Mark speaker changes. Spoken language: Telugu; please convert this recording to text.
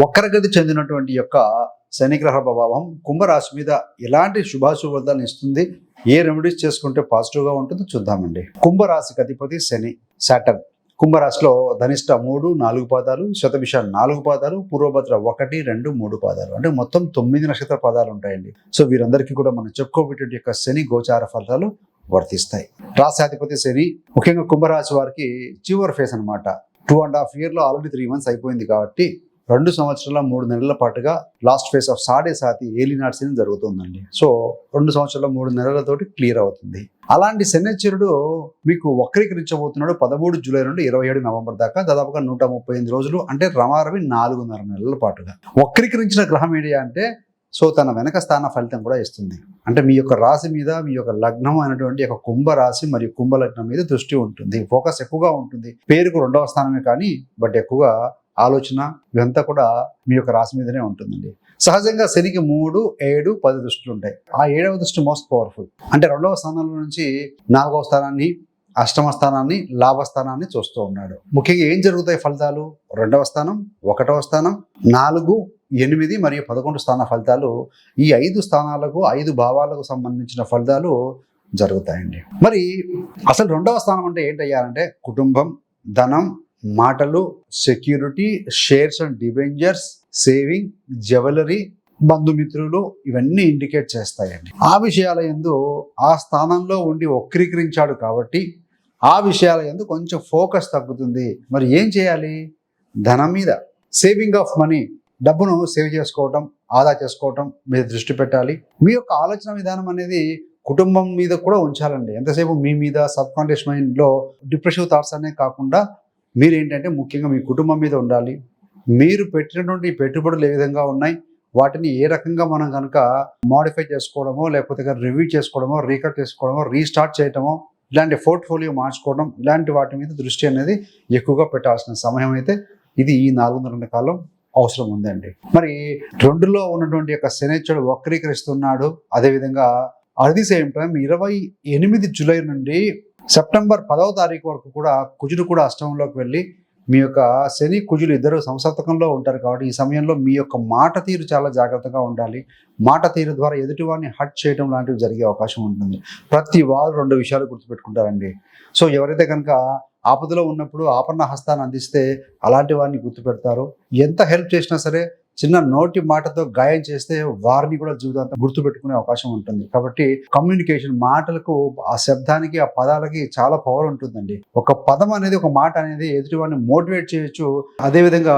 Speaker 1: వక్రగతి చెందినటువంటి యొక్క శనిగ్రహ ప్రభావం కుంభరాశి మీద ఎలాంటి శుభాశుభాలను ఇస్తుంది? ఏ రెమెడీస్ చేసుకుంటే పాజిటివ్గా ఉంటుందో చూద్దామండి. కుంభరాశికి అధిపతి శని సాటర్న్. కుంభరాశిలో ధనిష్ట మూడు నాలుగు పాదాలు శతభిష నాలుగు పాదాలు పూర్వభద్ర ఒకటి రెండు మూడు పాదాలు. అంటే మొత్తం తొమ్మిది నక్షత్ర పాదాలు ఉంటాయండి. సో వీరందరికీ కూడా మనం చెప్పుకోబెట్టే యొక్క శని గోచార ఫలితాలు వర్తిస్తాయి. రాశాధిపతి శని ముఖ్యంగా కుంభరాశి వారికి చివర్ ఫేస్ అనమాట టూ అండ్ హాఫ్ ఇయర్లో ఆల్రెడీ త్రీ మంత్స్ అయిపోయింది కాబట్టి రెండు సంవత్సరాల మూడు నెలల పాటుగా last phase of Sade Sati ఏలినాటి శని జరుగుతుందండి. సో రెండు సంవత్సరాల మూడు నెలలతోటి క్లియర్ అవుతుంది. అలాంటి శనిచరుడు మీకు వక్రీకరించబోతున్నాడు పదమూడు జూలై నుండి ఇరవై ఏడు నవంబర్ దాకా దాదాపుగా నూట ముప్పై ఎనిమిది రోజులు అంటే రమారవి నాలుగున్నర నెలల పాటుగా. వక్రీకరించిన గ్రహం ఏంటి అంటే సో తన వెనక స్థాన ఫలితం కూడా ఇస్తుంది. అంటే మీ యొక్క రాశి మీద మీ యొక్క లగ్నం అయినటువంటి యొక్క కుంభ రాశి మరియు కుంభ లగ్నం మీద దృష్టి ఉంటుంది. ఫోకస్ ఎక్కువగా ఉంటుంది. పేరుకు రెండవ స్థానమే కానీ బట్ ఎక్కువగా ఆలోచన ఇదంతా కూడా మీ యొక్క రాశి మీదనే ఉంటుందండి. సహజంగా శనికి మూడు ఏడు పది దృష్టిలు ఉంటాయి. ఆ ఏడవ దృష్టి మోస్ట్ పవర్ఫుల్. అంటే రెండవ స్థానంలో నుంచి నాలుగవ స్థానాన్ని అష్టమ స్థానాన్ని లాభస్థానాన్ని చూస్తూ ఉన్నాడు. ముఖ్యంగా ఏం జరుగుతాయి ఫలితాలు? రెండవ స్థానం ఒకటవ స్థానం నాలుగు ఎనిమిది మరియు పదకొండు స్థాన ఫలితాలు ఈ ఐదు స్థానాలకు ఐదు భావాలకు సంబంధించిన ఫలితాలు జరుగుతాయండి. మరి అసలు రెండవ స్థానం అంటే ఏంటయ్యారంటే కుటుంబం ధనం మాటలు security shares and debentures saving jewellery బంధుమిత్రులు ఇవన్నీ ఇండికేట్ చేస్తాయండి. ఆ విషయాల ఎందు ఆ స్థానంలో ఉండి వక్రీకరించాడు కాబట్టి ఆ విషయాల ఎందు కొంచెం ఫోకస్ తగ్గుతుంది. మరి ఏం చేయాలి? ధనం మీద సేవింగ్ ఆఫ్ మనీ డబ్బును సేవ్ చేసుకోవటం ఆదా చేసుకోవటం మీద దృష్టి పెట్టాలి. మీ యొక్క ఆలోచన విధానం అనేది కుటుంబం మీద కూడా ఉంచాలండి. ఎంతసేపు మీ మీద సబ్ కాన్షియస్ మైండ్లో డిప్రెసివ్ థాట్స్ అనే కాకుండా మీరు ఏంటంటే ముఖ్యంగా మీ కుటుంబం మీద ఉండాలి. మీరు పెట్టినటువంటి పెట్టుబడులు ఏ విధంగా ఉన్నాయి? వాటిని ఏ రకంగా మనం కనుక మాడిఫై చేసుకోవడమో లేకపోతే రివ్యూ చేసుకోవడమో రీకట్ చేసుకోవడమో రీస్టార్ట్ చేయడమో ఇలాంటి పోర్ట్ఫోలియో మార్చుకోవడం ఇలాంటి వాటి మీద దృష్టి అనేది ఎక్కువగా పెట్టాల్సిన సమయం అయితే ఇది ఈ నాలుగున్నర కాలం అవసరం ఉందండి. మరి రెండులో ఉన్నటువంటి యొక్క శనిచుడు వక్రీకరిస్తున్నాడు. అదేవిధంగా అట్ ది సేమ్ టైం ఇరవై ఎనిమిది జూలై నుండి సెప్టెంబర్ పదవ తారీఖు వరకు కూడా కుజుడు కూడా అష్టమంలోకి వెళ్ళి మీ యొక్క శని కుజులు ఇద్దరు సంసప్తకంలో ఉంటారు కాబట్టి ఈ సమయంలో మీ యొక్క మాట తీరు చాలా జాగ్రత్తగా ఉండాలి. మాట తీరు ద్వారా ఎదుటివారిని హట్ చేయడం లాంటివి జరిగే అవకాశం ఉంటుంది. ప్రతి వారు రెండు విషయాలు గుర్తుపెట్టుకుంటారండి. సో ఎవరైతే కనుక ఆపదలో ఉన్నప్పుడు ఆపన్న హస్తాన్ని అందిస్తే అలాంటి వారిని గుర్తుపెడతారు. ఎంత హెల్ప్ చేసినా సరే చిన్న నోటి మాటతో గాయం చేస్తే వారిని కూడా జీవితాంతం గుర్తుపెట్టుకునే అవకాశం ఉంటుంది. కాబట్టి కమ్యూనికేషన్ మాటలకు ఆ శబ్దానికి ఆ పదాలకి చాలా పవర్ ఉంటుందండి. ఒక పదం అనేది ఒక మాట అనేది ఎదుటివాడిని మోటివేట్ చేయొచ్చు. అదేవిధంగా